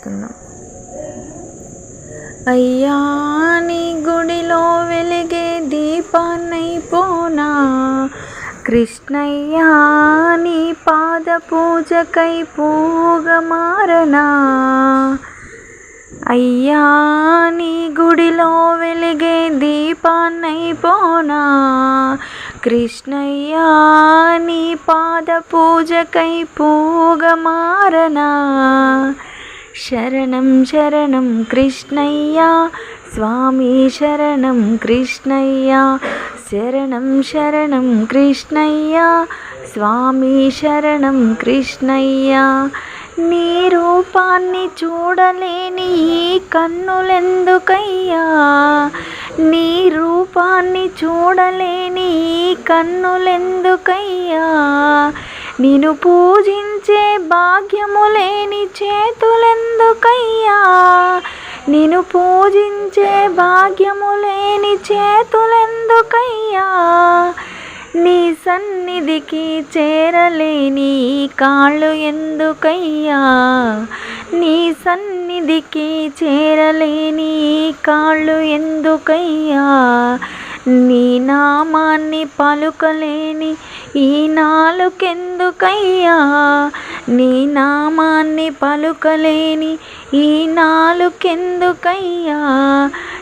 చేసుకుందాం. అయ్యా నీ గుడిలో వెలిగే దీపాన్నైపోనా కృష్ణయ్యా నీ పాద పూజకై పూగమారనా అయ్యా నీ గుడిలో వెలిగే దీపాన్నైపోనా కృష్ణయ్యా నీ పాద పూజకై పూగమారనా శరణం శరణం కృష్ణయ్య. స్వామి శరణం కృష్ణయ్య. శరణం శరణం కృష్ణయ్య. స్వామి శరణం కృష్ణయ్య. నీ రూపాన్ని చూడలేని ఈ కన్నులెందుకయ్యా? నీ రూపాన్ని చూడలేని ఈ కన్నులెందుకయ్యా? నిన్ను పూజించ భాగ్యము లేని చేతులెందుకయ్యా? నేను పూజించే భాగ్యము లేని చేతులెందుకయ్యా? నీ సన్నిధికి చేరలేని కాళ్ళు ఎందుకయ్యా? నీ సన్నిధికి చేరలేని కాళ్ళు ఎందుకయ్యా? నీ నామాన్ని పలుకలేని ఈ నాలుకెందుకయ్యా నీ నామాన్ని పలుకలేని ఈ నాలుకెందుకయ్యా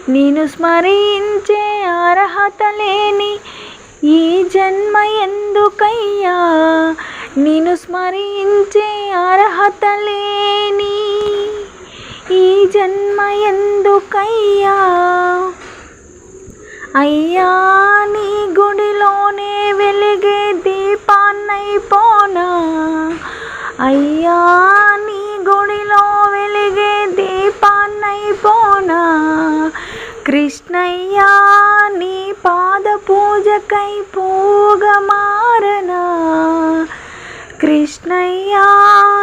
నేను స్మరించే అర్హత లేని ఈ జన్మ ఎందుకయ్యా నేను స్మరించే అర్హత లేని ఈ జన్మ ఎందుకయ్యా అయ్యా నీ గుడిలోనే వెలిగే దీపాన్నైపోనా? అయ్యా నీ గుడిలో వెలిగే దీపాన్నైపోనా? కృష్ణయ్యా నీ పాద పూజకై పూగమారనా కృష్ణయ్యా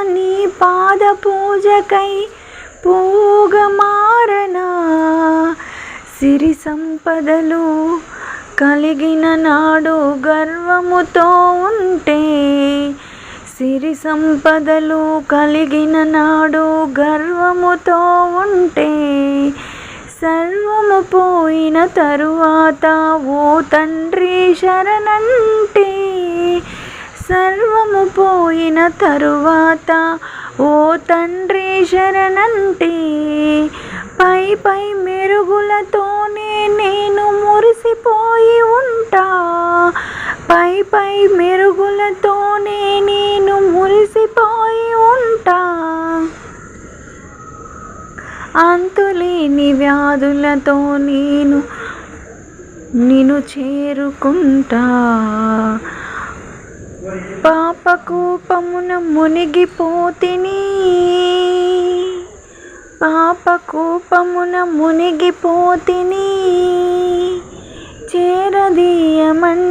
నీ పాద పూజకై పూగమారనా సిరి సంపదలు కలిగిన నాడు గర్వముతో ఉంటే సిరి సంపదలు కలిగిన నాడు గర్వముతో ఉంటే సర్వము పోయిన తరువాత ఓ తండ్రి శరణంటే సర్వము పోయిన తరువాత ఓ తండ్రి శరణంటే పై పై మెరుగులతోనే నేను మురిసిపోయి ఉంటా. పై పై మెరుగులతోనే నేను మురిసిపోయి ఉంటా. అంతులేని వ్యాధులతో నేను నిన్ను చేరుకుంటా. పాపకూపమున మునిగిపోతిని. పాపకూపమున మునిగిపోతిని చేరదీయమన్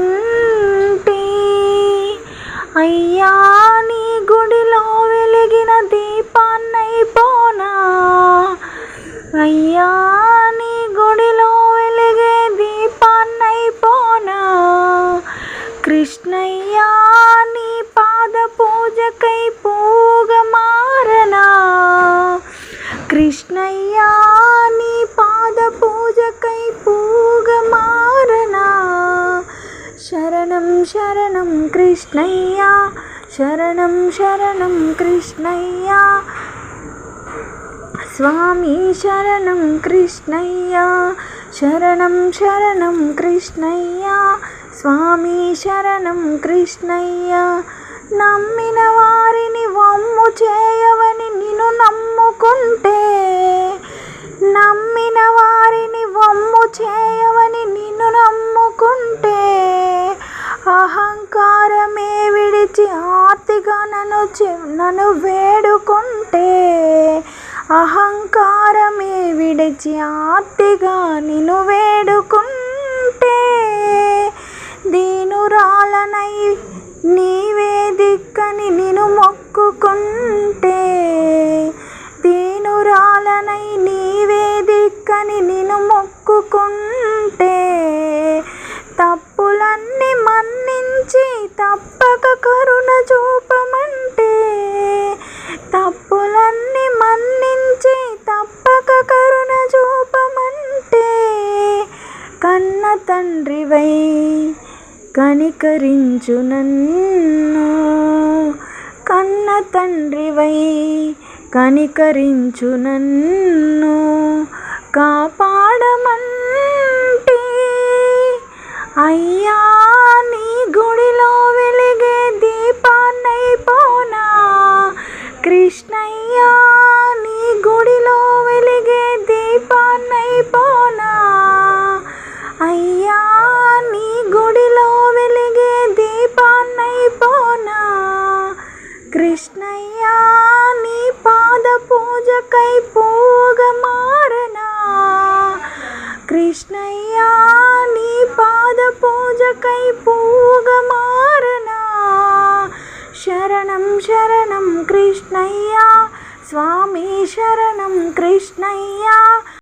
నీ పాద పూజకై పూగమారనా? శరణం శరణం కృష్ణయ్యా. శరణం శరణం కృష్ణయ్యా. స్వామి శరణం కృష్ణయ్యా. శరణం శరణం కృష్ణయ్యా. స్వామి శరణం కృష్ణయ్యా. నమ్మిన వారిని వమ్ము చేయవని నిన్ను నమ్ముకుంటే నమ్మిన వారిని వమ్ము చేయవని నిన్ను నమ్ముకుంటే అహంకారమే విడిచి ఆర్తిగా నన్ను చె- నన్ను వేడుకుంటే అహంకారమే విడిచి ఆర్తిగా నిన్ను వేడుకుంటే దీనురాలనై నీవే దిక్కని నిన్ను మొక్కుకుంటే తండ్రివై కనికరించు నన్ను. కన్న తండ్రివై కనికరించు నన్ను. కాపాడమంటే అయ్యా నీ గుడిలో వెలిగే దీపాన్నైపోనా? కృష్ణయ్యా నీ గుడిలో వెలిగే కృష్ణయ్యా నీ పాద పూజకై పూగా మారనా కృష్ణయ్యా నీ పాద పూజకై పూగా మారనా శరణం శరణం కృష్ణయ్యా స్వామి శరణం కృష్ణయ్యా